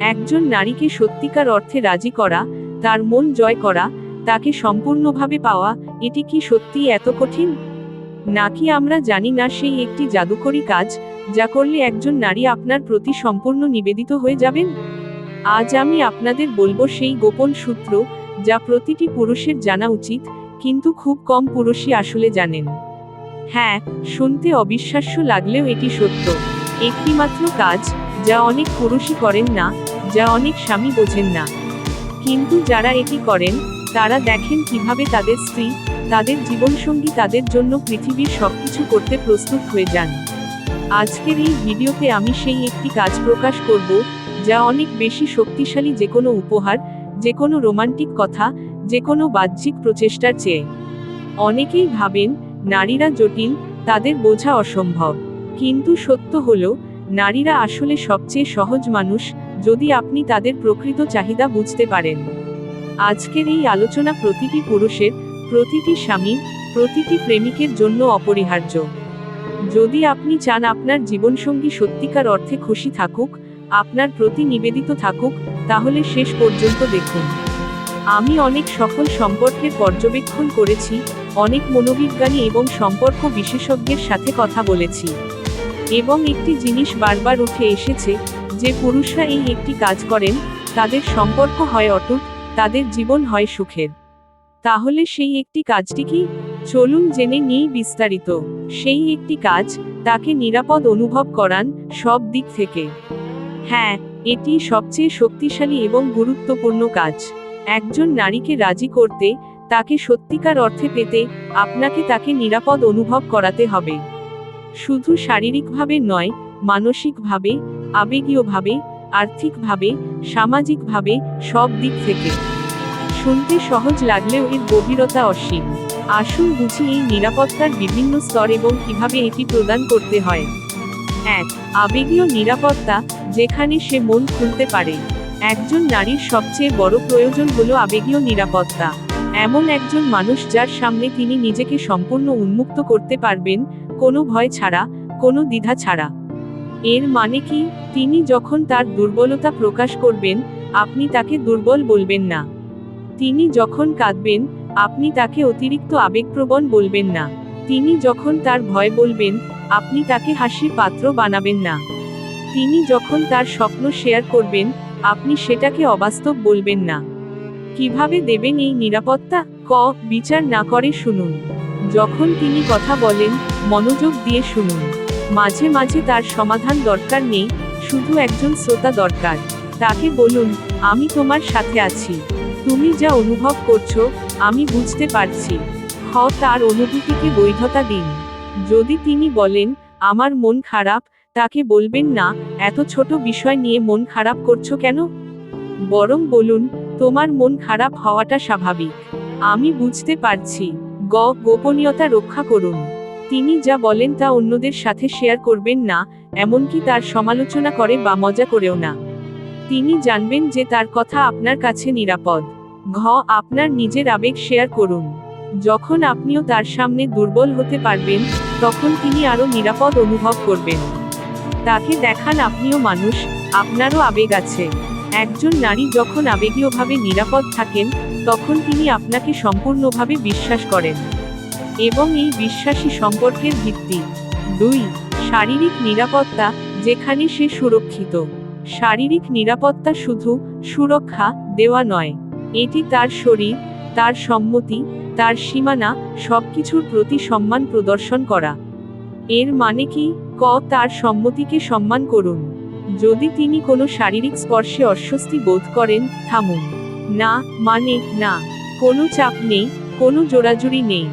একজন নারীকে সত্যিকার অর্থে রাজি করা, তার মন জয় করা, তাকে সম্পূর্ণভাবে পাওয়া, এটি কি সত্যি এত কঠিন? নাকি আমরা জানি না সেই একটি জাদুকরী কাজ, যা করলে একজন নারী আপনার প্রতি সম্পূর্ণ নিবেদিত হয়ে যাবেন? আজ আমি আপনাদের বলব সেই গোপন সূত্র, যা প্রতিটি পুরুষের জানা উচিত, কিন্তু খুব কম পুরুষই আসলে জানেন। হ্যাঁ শুনতে অবিশ্বাস্য লাগলেও এটি সত্য। একটিমাত্র কাজ, যা অনেক পুরুষই করেন না যা অনেক স্বামী বোঝেন না। কিন্তু যারা এটি করেন, তারা দেখেন কীভাবে তাদের স্ত্রী, তাদের জীবনসঙ্গী তাদের জন্য পৃথিবীর সবকিছু করতে প্রস্তুত হয়ে যান। আজকের এই ভিডিওতে আমি সেই একটি কাজ প্রকাশ করব, যা অনেক বেশি শক্তিশালী যে কোনো উপহার যে কোনো রোমান্টিক কথা যে কোনো বাহ্যিক প্রচেষ্টার চেয়ে। অনেকেই ভাবেন, নারীরা জটিল, তাদের বোঝা অসম্ভব। কিন্তু সত্য হলো, নারীরা আসলে সবচেয়ে সহজ মানুষ যদি আপনি তাদের প্রকৃত চাহিদা বুঝতে পারেন। আজকের এই আলোচনা প্রতিটি পুরুষের, প্রতিটি স্বামীর, প্রতিটি প্রেমিকের জন্য অপরিহার্য। যদি আপনি চান আপনার জীবনসঙ্গী সত্যিকার অর্থে খুশি থাকুক, আপনার প্রতি নিবেদিত থাকুক, তাহলে শেষ পর্যন্ত দেখুন। আমি অনেক সফল সম্পর্কের পর্যবেক্ষণ করেছি, অনেক মনোবিজ্ঞানী এবং সম্পর্ক বিশেষজ্ঞের সাথে কথা বলেছি। এবং একটি জিনিস বারবার উঠে এসেছে যে পুরুষরা এই একটি কাজ করেন, তাদের সম্পর্ক হয় অটুট, তাদের জীবন হয় সুখের। তাহলে সেই একটি কাজটি কি? চলুন জেনে নিই বিস্তারিত। সেই একটি কাজ, তাকে নিরাপদ অনুভব করান সব দিক থেকে। হ্যাঁ এটি সবচেয়ে শক্তিশালী এবং গুরুত্বপূর্ণ কাজ। একজন নারীকে রাজি করতে, তাকে সত্যিকার অর্থে পেতে, আপনাকে তাকে নিরাপদ অনুভব করাতে হবে। শুধু শারীরিকভাবে নয়, মানসিকভাবে আবেগীয়ভাবে, আর্থিকভাবে, সামাজিকভাবে সব দিক থেকে। শুনতে সহজ লাগলেও এর গভীরতা অসীম। আসুন বুঝি এই নিরাপত্তার বিভিন্ন স্তর এবং কীভাবে এটি প্রদান করতে হয়। এক, আবেগীয় নিরাপত্তা, যেখানে সে মন খুলতে পারে। একজন নারীর সবচেয়ে বড় প্রয়োজন হলো আবেগীয় নিরাপত্তা। এমন একজন মানুষ যার সামনে তিনি নিজেকে সম্পূর্ণ উন্মুক্ত করতে পারবেন, কোনো ভয় ছাড়া, কোনো দ্বিধা ছাড়া। এর মানে কি? তিনি যখন তার দুর্বলতা প্রকাশ করবেন, আপনি তাকে দুর্বল বলবেন না। তিনি যখন কাঁদবেন, আপনি তাকে অতিরিক্ত আবেগপ্রবণ বলবেন না। তিনি যখন তার ভয় বলবেন, আপনি তাকে হাসির পাত্র বানাবেন না। তিনি যখন তার স্বপ্ন শেয়ার করবেন, আপনি সেটাকে অবাস্তব বলবেন না। কীভাবে দেবেন এই নিরাপত্তা? ক, বিচার না করে শুনুন। যখন তিনি কথা বলেন, মনোযোগ দিয়ে শুনুন। মাঝে মাঝে তার সমাধান দরকার নেই, শুধু একজন শ্রোতা দরকার। তাকে বলুন, আমি তোমার সাথে আছি। তুমি যা অনুভব করছ, আমি বুঝতে পারছি। হ তার অনুভূতিকে বৈধতা দিন। যদি তিনি বলেন, আমার মন খারাপ তাকে বলবেন, না, এত ছোট বিষয় নিয়ে মন খারাপ করছ কেন? বরং বলুন, তোমার মন খারাপ হওয়াটা স্বাভাবিক। আমি বুঝতে পারছি। গ, গোপনীয়তা রক্ষা করুন। তিনি যা বলেন তা অন্যদের সাথে শেয়ার করবেন না, এমনকি তার সমালোচনা করে বা মজা করেও না। তিনি জানবেন যে তার কথা আপনার কাছে নিরাপদ। ঘ, আপনার নিজের আবেগ শেয়ার করুন। যখন আপনিও তার সামনে দুর্বল হতে পারবেন, তখন তিনি আরও নিরাপদ অনুভব করবেন। তাকে দেখান আপনিও মানুষ, আপনারও আবেগ আছে। একজন নারী যখন আবেগীয়ভাবে নিরাপদ থাকেন, তখন তিনি আপনাকে সম্পূর্ণভাবে বিশ্বাস করেন। এবং এই বিশ্বাসী সম্পর্কের ভিত্তি। দুই, শারীরিক নিরাপত্তা, যেখানে সে সুরক্ষিত। শারীরিক নিরাপত্তা শুধু সুরক্ষা দেওয়া নয়, এটি তার শরীর, তার সম্মতি, তার সীমানা, সবকিছুর প্রতি সম্মান প্রদর্শন করা। এর মানে কি? ক, তার সম্মতিকে সম্মান করুন। যদি তিনি কোনো শারীরিক স্পর্শে অস্বস্তি বোধ করেন, থামুন। না মানে না। কোনো চাপ নেই, কোনো জোরাজুরি নেই।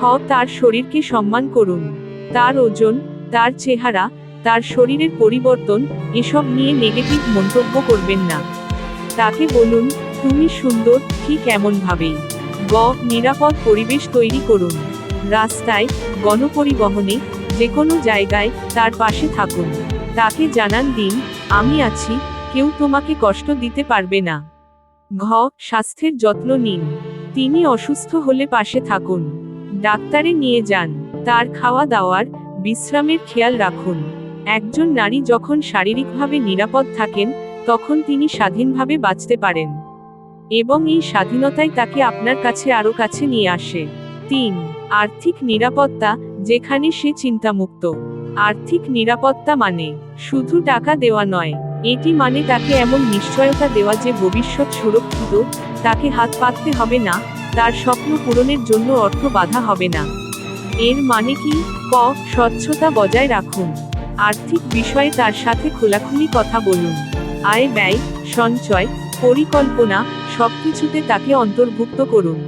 খ তার শরীরকে সম্মান করুন। তার ওজন, তার চেহারা, তার শরীরের পরিবর্তন, এসব নিয়ে নেগেটিভ মন্তব্য করবেন না। তাকে বলুন, তুমি সুন্দর, ঠিক এমনভাবেই। গ, নিরাপদ পরিবেশ তৈরি করুন। রাস্তায়, গণপরিবহনে যে কোনো জায়গায়, তার পাশে থাকুন। তাকে জানান দিন, আমি আছি, কেউ তোমাকে কষ্ট দিতে পারবে না। ঘ স্বাস্থ্যের যত্ন নিন। তিনি অসুস্থ হলে পাশে থাকুন। ডাক্তারে নিয়ে যান। তার খাওয়া দাওয়ার, বিশ্রামের খেয়াল রাখুন। একজন নারী যখন শারীরিকভাবে নিরাপদ থাকেন, তখন তিনি স্বাধীনভাবে বাঁচতে পারেন। এবং এই স্বাধীনতাই তাকে আপনার কাছে আরও কাছে নিয়ে আসে। তিন, আর্থিক নিরাপত্তা, যেখানে সে চিন্তামুক্ত। আর্থিক নিরাপত্তা মানে শুধু টাকা দেওয়া নয়, এটি মানে তাকে এমন নিশ্চয়তা দেওয়া যে ভবিষ্যৎ সুরক্ষিত, তাকে হাত পাততে হবে না তার স্বপ্ন পূরণের জন্য অর্থ বাধা হবে না। এর মানে কি? ক, স্বচ্ছতা বজায় রাখুন। আর্থিক বিষয়ে তার সাথে খোলাখুলি কথা বলুন। আয় ব্যয়, সঞ্চয়, পরিকল্পনা, সবকিছুতে তাকে অন্তর্ভুক্ত করুন।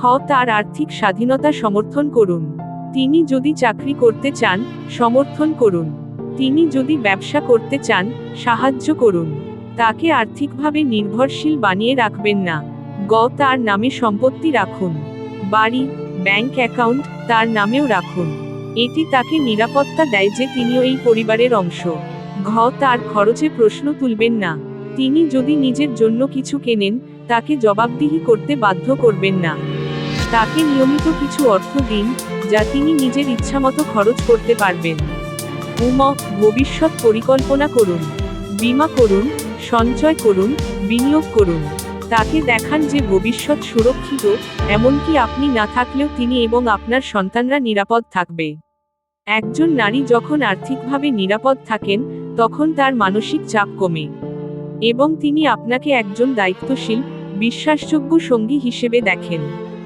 খ, তার আর্থিক স্বাধীনতা সমর্থন করুন। তিনি যদি চাকরি করতে চান, সমর্থন করুন। তিনি যদি ব্যবসা করতে চান, সাহায্য করুন। তাকে আর্থিকভাবে নির্ভরশীল বানিয়ে রাখবেন না। গ তার নামে সম্পত্তি রাখুন। বাড়ি, ব্যাংক অ্যাকাউন্ট তার নামেও রাখুন। এটি তাকে নিরাপত্তা দেয় যে তিনিও এই পরিবারের অংশ। ঘ তার খরচে প্রশ্ন তুলবেন না। তিনি যদি নিজের জন্য কিছু কেনেন, তাকে জবাবদিহি করতে বাধ্য করবেন না। তাকে নিয়মিত কিছু অর্থ দিন, যা তিনি নিজের ইচ্ছামতো খরচ করতে পারবেন। উম, ভবিষ্যৎ পরিকল্পনা করুন। বীমা করুন, সঞ্চয় করুন, বিনিয়োগ করুন। তাকে দেখান যে ভবিষ্যৎ সুরক্ষিত, এমনকি আপনি না থাকলেও তিনি এবং আপনার সন্তানরা নিরাপদ থাকবে। একজন নারী যখন আর্থিকভাবে নিরাপদ থাকেন, তখন তার মানসিক চাপ কমে। এবং তিনি আপনাকে একজন দায়িত্বশীল, বিশ্বাসযোগ্য সঙ্গী হিসেবে দেখেন।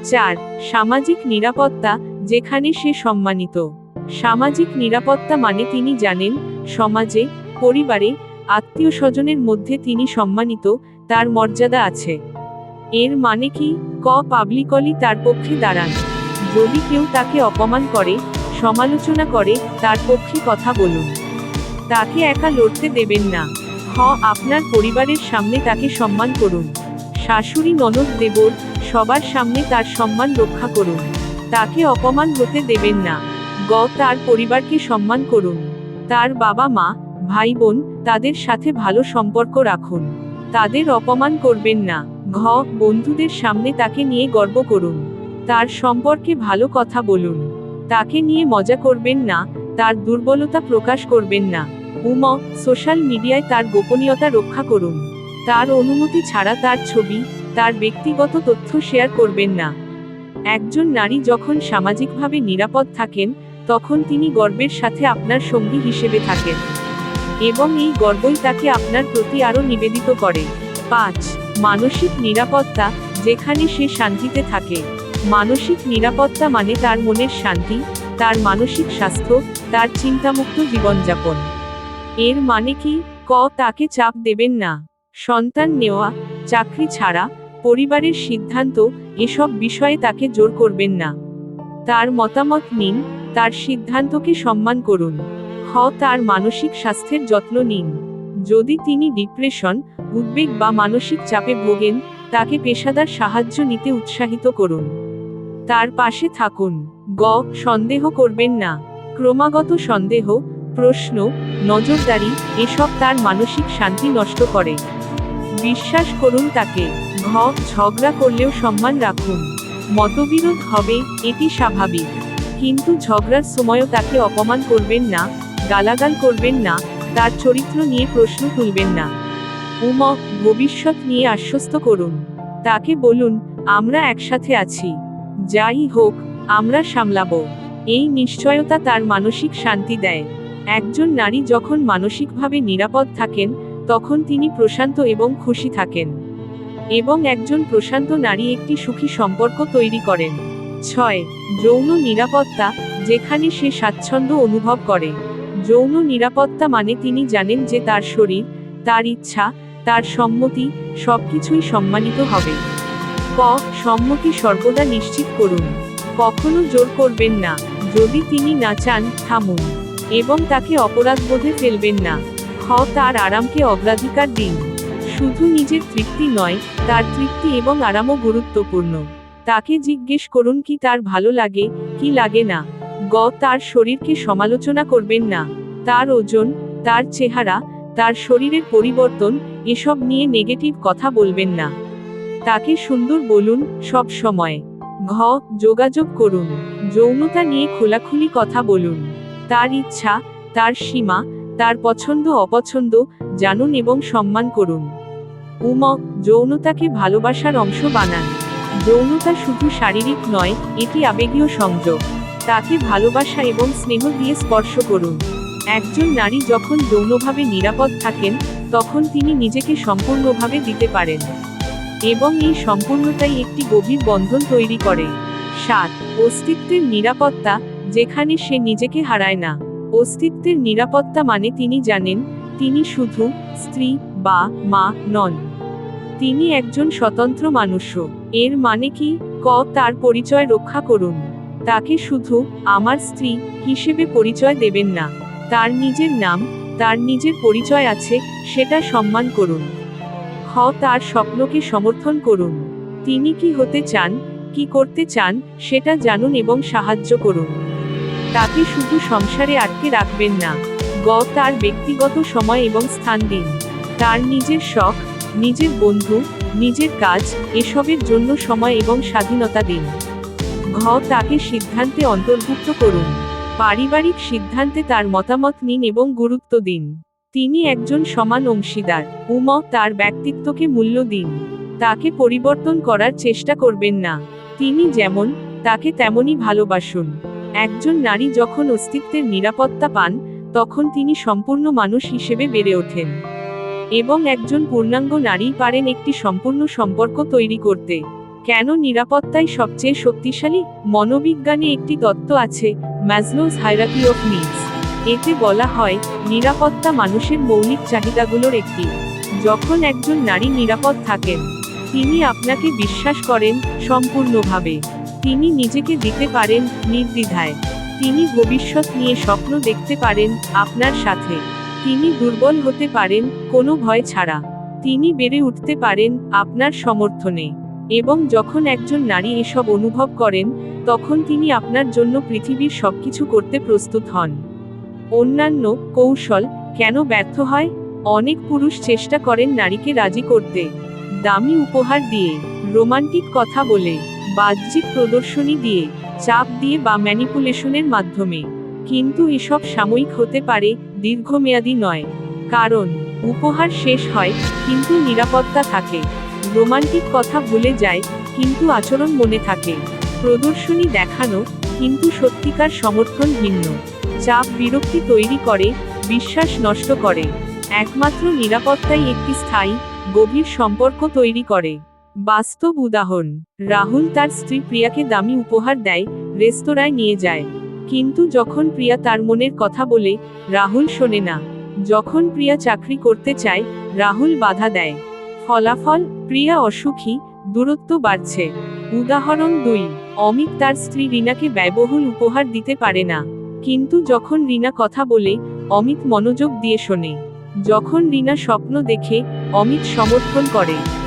চার, সামাজিক নিরাপত্তা, যেখানে সে সম্মানিত। সামাজিক নিরাপত্তা মানে তিনি জানেন, সমাজে, পরিবারে আত্মীয় স্বজনের মধ্যে তিনি সম্মানিত তার মর্যাদা আছে। এর মানে কি? ক পাবলিকলি তার পক্ষে দাঁড়ান। যদি কেউ তাকে অপমান করে, সমালোচনা করে, তার পক্ষে কথা বলুন। তাকে একা লড়তে দেবেন না। খ, আপনার পরিবারের সামনে তাকে সম্মান করুন। শাশুড়ি ননদ দেবর, সবার সামনে তার সম্মান রক্ষা করুন। তাকে অপমান হতে দেবেন না। গ, তার পরিবারকে সম্মান করুন। তার বাবা মা ভাই বোন তাদের সাথে ভালো সম্পর্ক রাখুন। তাদের অপমান করবেন না। ঘ, বন্ধুদের সামনে তাকে নিয়ে গর্ব করুন। তার সম্পর্কে ভালো কথা বলুন। তাকে নিয়ে মজা করবেন না, তার দুর্বলতা প্রকাশ করবেন না। উম, সোশ্যাল মিডিয়ায় তার গোপনীয়তা রক্ষা করুন। তার অনুমতি ছাড়া তার ছবি, তার ব্যক্তিগত তথ্য শেয়ার করবেন না। একজন নারী যখন সামাজিকভাবে নিরাপদ থাকেন, তখন তিনি গর্বের সাথে আপনার সঙ্গী হিসেবে থাকেন। এবং এই গর্বই তাকে আপনার প্রতি আরও নিবেদিত করে। পাঁচ, মানসিক নিরাপত্তা, যেখানে সে শান্তিতে থাকে। মানসিক নিরাপত্তা মানে তার মনের শান্তি, তার মানসিক স্বাস্থ্য, তার চিন্তামুক্ত জীবনযাপন। এর মানে কি? ক, তাকে চাপ দেবেন না। সন্তান নেওয়া, চাকরি ছাড়া, পরিবারের সিদ্ধান্ত, এসব বিষয়ে তাকে জোর করবেন না। তার মতামত নিন, তার সিদ্ধান্তকে সম্মান করুন। তার মানসিক স্বাস্থ্যের যত্ন নিন। যদি তিনি ডিপ্রেশন, উদ্বেগ বা মানসিক চাপে ভোগেন, তাকে পেশাদার সাহায্য নিতে উৎসাহিত করুন। তার পাশে থাকুন। গ, সন্দেহ করবেন না। ক্রমাগত সন্দেহ, প্রশ্ন, নজরদারি, এসব তার মানসিক শান্তি নষ্ট করে। বিশ্বাস করুন তাকে। ঘ, ঝগড়া করলেও সম্মান রাখুন। মতবিরোধ হবে, এটি স্বাভাবিক। কিন্তু ঝগড়ার সময়ও তাকে অপমান করবেন না। গালাগাল করবেন না, তার চরিত্র নিয়ে প্রশ্ন তুলবেন না। উম, ভবিষ্যৎ নিয়ে আশ্বস্ত করুন। তাকে বলুন, আমরা একসাথে আছি। যাই হোক, আমরা সামলাবো। এই নিশ্চয়তা তার মানসিক শান্তি দেয়। একজন নারী যখন মানসিকভাবে নিরাপদ থাকেন, তখন তিনি প্রশান্ত এবং খুশি থাকেন। এবং একজন প্রশান্ত নারী একটি সুখী সম্পর্ক তৈরি করেন। ছয়, যৌন নিরাপত্তা, যেখানে সে স্বাচ্ছন্দ্য অনুভব করে। যৌন নিরাপত্তা মানে তিনি জানেন যে তার শরীর, তার ইচ্ছা, তার সম্মতি সবকিছুই সম্মানিত হবে। ক, সম্মতি সর্বদা নিশ্চিত করুন। কখনো জোর করবেন না। যদি তিনি না চান, থামুন। এবং তাকে অপরাধ বোধে ফেলবেন না। খ, তার আরামকে অগ্রাধিকার দিন। শুধু নিজের তৃপ্তি নয়, তার তৃপ্তি এবং আরামও গুরুত্বপূর্ণ। তাকে জিজ্ঞেস করুন কি তার ভালো লাগে, কি লাগে না। গ, তার শরীরকে সমালোচনা করবেন না। তার ওজন, তার চেহারা, তার শরীরের পরিবর্তন, এসব নিয়ে নেগেটিভ কথা বলবেন না। তাকে সুন্দর বলুন সব সময়। ঘ, যোগাযোগ করুন। যৌনতা নিয়ে খোলাখুলি কথা বলুন। তার ইচ্ছা, তার সীমা, তার পছন্দ, অপছন্দ, জানুন এবং সম্মান করুন। উম যৌনতাকে ভালোবাসার অংশ বানান। যৌনতা শুধু শারীরিক নয়, এটি আবেগীয় সংযোগ। তাকে ভালোবাসা এবং স্নেহ দিয়ে স্পর্শ করুন। একজন নারী যখন যৌনভাবে নিরাপদ থাকেন, তখন তিনি নিজেকে সম্পূর্ণভাবে দিতে পারেন। এবং এই সম্পূর্ণতাই একটি গভীর বন্ধন তৈরি করে। সাত, অস্তিত্বের নিরাপত্তা, যেখানে সে নিজেকে হারায় না। অস্তিত্বের নিরাপত্তা মানে তিনি জানেন, তিনি শুধু স্ত্রী বা মা নন। তিনি একজন স্বতন্ত্র মানুষও। এর মানে কি? ক, তার পরিচয় রক্ষা করুন। তাকে শুধু আমার স্ত্রী হিসেবে পরিচয় দেবেন না, তার নিজের নাম, তার নিজের পরিচয় আছে, সেটা সম্মান করুন। খ তার স্বপ্নকে সমর্থন করুন। তিনি কি হতে চান, কি করতে চান, সেটা জানুন এবং সাহায্য করুন। তাকে শুধু সংসারে আটকে রাখবেন না, গ, তার ব্যক্তিগত সময় এবং স্থান দিন। তার নিজের শখ, নিজের বন্ধু, নিজের কাজ, এসবের জন্য সময় এবং স্বাধীনতা দিন। ঘ তাকে সিদ্ধান্তে অন্তর্ভুক্ত করুন। পারিবারিক সিদ্ধান্তে তার মতামত নিন এবং গুরুত্ব দিন। তিনি একজন সমান অংশীদার। উম, তার ব্যক্তিত্বকে মূল্য দিন। তাকে পরিবর্তন করার চেষ্টা করবেন না। তিনি যেমন, তাকে তেমনই ভালোবাসুন। একজন নারী যখন অস্তিত্বের নিরাপত্তা পান, তখন তিনি সম্পূর্ণ মানুষ হিসেবে বেড়ে ওঠেন। এবং একজন পূর্ণাঙ্গ নারী পারেন একটি সম্পূর্ণ সম্পর্ক তৈরি করতে। কেন নিরাপত্তাই সবচেয়ে শক্তিশালী মনোবিজ্ঞানে একটি তত্ত্ব আছে ম্যাজলোস হাইরাকি অফ নিডস। এতে বলা হয়, নিরাপত্তা মানুষের মৌলিক চাহিদাগুলোর একটি। যখন একজন নারী নিরাপদ থাকেন, তিনি আপনাকে বিশ্বাস করেন সম্পূর্ণভাবে। তিনি নিজেকে দিতে পারেন নির্দ্বিধায়। তিনি ভবিষ্যৎ নিয়ে স্বপ্ন দেখতে পারেন আপনার সাথে। তিনি দুর্বল হতে পারেন কোনো ভয় ছাড়া। তিনি বেড়ে উঠতে পারেন আপনার সমর্থনে। এবং যখন একজন নারী এসব অনুভব করেন, তখন তিনি আপনার জন্য পৃথিবীর সবকিছু করতে প্রস্তুত হন। অন্যান্য কৌশল, কেন ব্যর্থ হয়? অনেক পুরুষ চেষ্টা করেন নারীকে রাজি করতে। দামি উপহার দিয়ে, রোমান্টিক কথা বলে, বাহ্যিক প্রদর্শনী দিয়ে, চাপ দিয়ে বা ম্যানিপুলেশনের মাধ্যমে। কিন্তু এসব সাময়িক হতে পারে, দীর্ঘমেয়াদী নয়। কারণ, উপহার শেষ হয়, কিন্তু নিরাপত্তা থাকে। রোমান্টিক কথা ভুলে যায়, কিন্তু আচরণ মনে থাকে। প্রদর্শনী দেখানো, কিন্তু সত্যিকার সমর্থন ভিন্ন। চাপ বিরক্তি তৈরি করে, বিশ্বাস নষ্ট করে। একমাত্র নিরাপত্তাই একটি স্থায়ী, গভীর সম্পর্ক তৈরি করে। বাস্তব উদাহরণ, রাহুল তার স্ত্রী প্রিয়াকে দামি উপহার দেয়, রেস্তোরাঁয় নিয়ে যায়। কিন্তু যখন প্রিয়া তার মনের কথা বলে, রাহুল শোনে না। যখন প্রিয়া চাকরি করতে চায়, রাহুল বাধা দেয়। ফলাফল প্রিয়া অসুখী, দূরত্ব বাড়ছে। উদাহরণ দুই, অমিত তার স্ত্রী রিনাকে ব্যয়বহুল উপহার দিতে পারে না। কিন্তু যখন রিনা কথা বলে, অমিত মনোযোগ দিয়ে শোনে। যখন রিনা স্বপ্ন দেখে, অমিত সমর্থন করে।